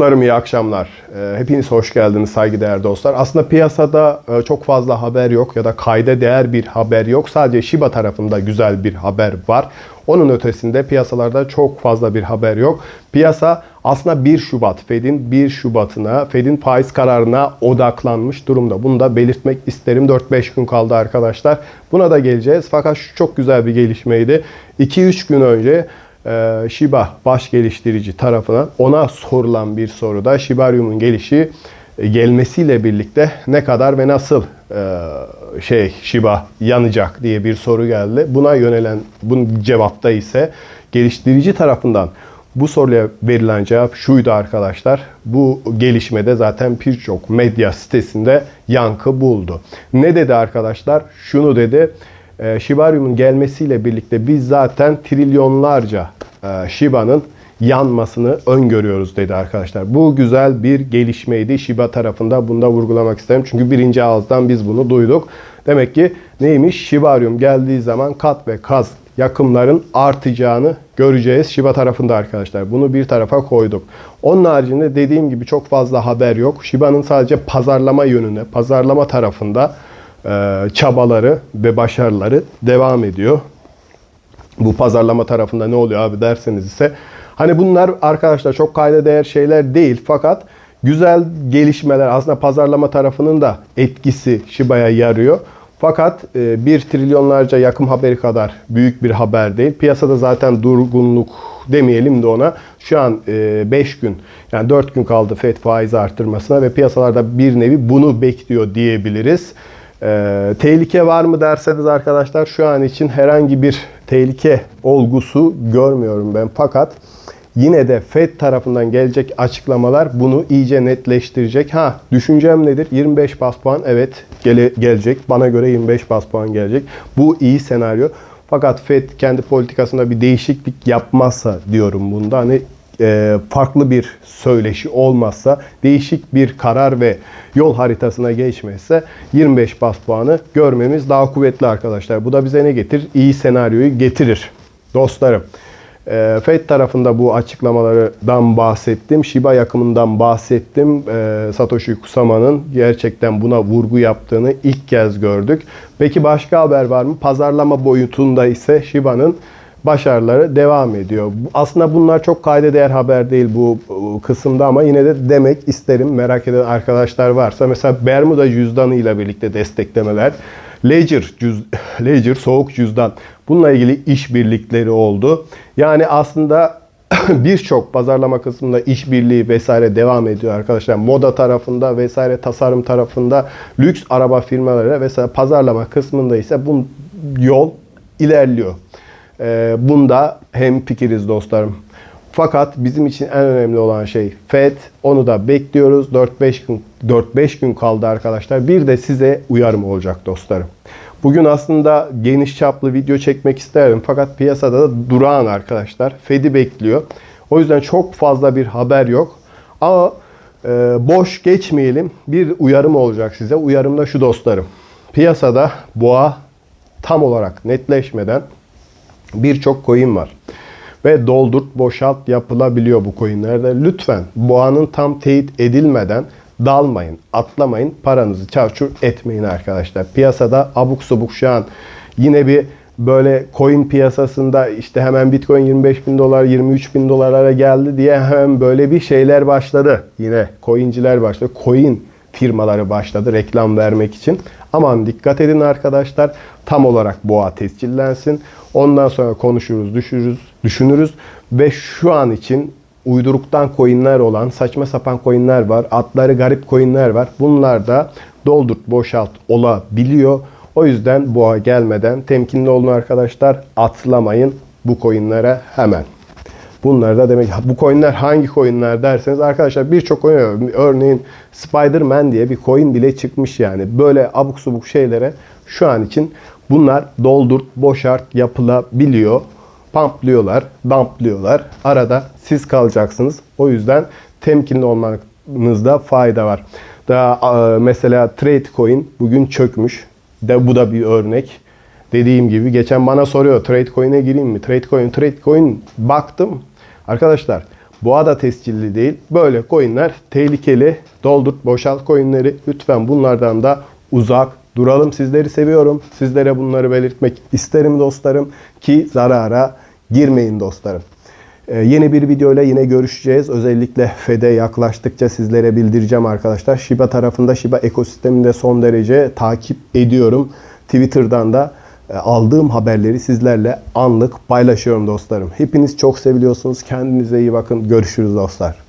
Dostlarım iyi akşamlar. Ee, Hepiniz hoş geldiniz saygıdeğer dostlar. Aslında piyasada e, çok fazla haber yok ya da kayda değer bir haber yok. Sadece Shiba tarafında güzel bir haber var. Onun ötesinde piyasalarda çok fazla bir haber yok. Piyasa aslında 1 Şubat, Fed'in 1 Şubat'ına, Fed'in faiz kararına odaklanmış durumda. Bunu da belirtmek isterim. 4-5 gün kaldı arkadaşlar. Buna da geleceğiz. Fakat şu çok güzel bir gelişmeydi. 2-3 gün önce e, Shiba baş geliştirici tarafından ona sorulan bir soruda Shibarium'un gelişi e, gelmesiyle birlikte ne kadar ve nasıl e, şey Shiba yanacak diye bir soru geldi. Buna yönelen bunun cevapta ise geliştirici tarafından bu soruya verilen cevap şuydu arkadaşlar. Bu gelişmede zaten birçok medya sitesinde yankı buldu. Ne dedi arkadaşlar? Şunu dedi. E, Shibarium'un gelmesiyle birlikte biz zaten trilyonlarca e, Shiba'nın yanmasını öngörüyoruz dedi arkadaşlar. Bu güzel bir gelişmeydi Shiba tarafında. Bunu da vurgulamak isterim. Çünkü birinci ağızdan biz bunu duyduk. Demek ki neymiş? Shibarium geldiği zaman kat ve kaz yakımların artacağını göreceğiz Shiba tarafında arkadaşlar. Bunu bir tarafa koyduk. Onun haricinde dediğim gibi çok fazla haber yok. Shiba'nın sadece pazarlama yönüne, pazarlama tarafında çabaları ve başarıları devam ediyor. Bu pazarlama tarafında ne oluyor abi derseniz ise hani bunlar arkadaşlar çok kayda değer şeyler değil fakat güzel gelişmeler aslında pazarlama tarafının da etkisi Shiba'ya yarıyor. Fakat 1 trilyonlarca yakın haberi kadar büyük bir haber değil. Piyasada zaten durgunluk demeyelim de ona. Şu an 5 gün yani 4 gün kaldı FED faiz artırmasına ve piyasalarda bir nevi bunu bekliyor diyebiliriz. Ee, tehlike var mı derseniz arkadaşlar şu an için herhangi bir tehlike olgusu görmüyorum ben. Fakat yine de FED tarafından gelecek açıklamalar bunu iyice netleştirecek. Ha düşüncem nedir? 25 bas puan evet gele, gelecek. Bana göre 25 bas puan gelecek. Bu iyi senaryo. Fakat FED kendi politikasında bir değişiklik yapmazsa diyorum bunda. Hani e, farklı bir söyleşi olmazsa, değişik bir karar ve yol haritasına geçmezse 25 bas puanı görmemiz daha kuvvetli arkadaşlar. Bu da bize ne getirir? İyi senaryoyu getirir. Dostlarım, e, FED tarafında bu açıklamalardan bahsettim. Shiba yakımından bahsettim. E, Satoshi Kusama'nın gerçekten buna vurgu yaptığını ilk kez gördük. Peki başka haber var mı? Pazarlama boyutunda ise Shiba'nın başarıları devam ediyor. Aslında bunlar çok kayda değer haber değil bu kısımda ama yine de demek isterim. Merak eden arkadaşlar varsa mesela Bermuda cüzdanı ile birlikte desteklemeler. Ledger, cüz, Ledger soğuk cüzdan. Bununla ilgili işbirlikleri oldu. Yani aslında birçok pazarlama kısmında işbirliği vesaire devam ediyor arkadaşlar. Moda tarafında vesaire tasarım tarafında lüks araba firmaları vesaire pazarlama kısmında ise bu yol ilerliyor. Ee, bunda hem fikiriz dostlarım. Fakat bizim için en önemli olan şey FED. Onu da bekliyoruz. 4-5 gün 4-5 gün kaldı arkadaşlar. Bir de size uyarım olacak dostlarım. Bugün aslında geniş çaplı video çekmek isterdim. Fakat piyasada da durağan arkadaşlar. Fed'i bekliyor. O yüzden çok fazla bir haber yok. Ama e, boş geçmeyelim. Bir uyarım olacak size. Uyarım da şu dostlarım. Piyasada boğa tam olarak netleşmeden birçok coin var. Ve doldurt, boşalt yapılabiliyor bu coinlerde. Lütfen boğanın tam teyit edilmeden dalmayın, atlamayın, paranızı çarçur etmeyin arkadaşlar. Piyasada abuk subuk şu an yine bir böyle coin piyasasında işte hemen bitcoin 25 bin dolar 23 bin dolarlara geldi diye hemen böyle bir şeyler başladı. Yine coinciler başladı. Coin firmaları başladı reklam vermek için. Aman dikkat edin arkadaşlar. Tam olarak boğa tescillensin. Ondan sonra konuşuruz, düşürüz, düşünürüz ve şu an için uyduruktan coinler olan saçma sapan coinler var. Atları garip coinler var. Bunlar da doldurt, boşalt olabiliyor. O yüzden boğa gelmeden temkinli olun arkadaşlar. Atlamayın bu coinlere hemen. Bunlar da demek bu coinler hangi coinler derseniz arkadaşlar birçok coin. Örneğin Spider-Man diye bir coin bile çıkmış yani. Böyle abuk subuk şeylere şu an için bunlar doldurt, boşart yapılabiliyor. Pumplıyorlar, dumplıyorlar. Arada siz kalacaksınız. O yüzden temkinli olmanızda fayda var. Daha mesela Tradecoin bugün çökmüş. De bu da bir örnek. Dediğim gibi geçen bana soruyor Tradecoin'e gireyim mi? Tradecoin, Tradecoin baktım. Arkadaşlar Boğa da tescilli değil. Böyle coinler tehlikeli. Doldurt, boşalt coinleri. Lütfen bunlardan da uzak duralım. Sizleri seviyorum. Sizlere bunları belirtmek isterim dostlarım. Ki zarara girmeyin dostlarım. Ee, yeni bir videoyla yine görüşeceğiz. Özellikle FED'e yaklaştıkça sizlere bildireceğim arkadaşlar. Shiba tarafında Shiba ekosisteminde son derece takip ediyorum. Twitter'dan da aldığım haberleri sizlerle anlık paylaşıyorum dostlarım. Hepiniz çok seviliyorsunuz. Kendinize iyi bakın. Görüşürüz dostlar.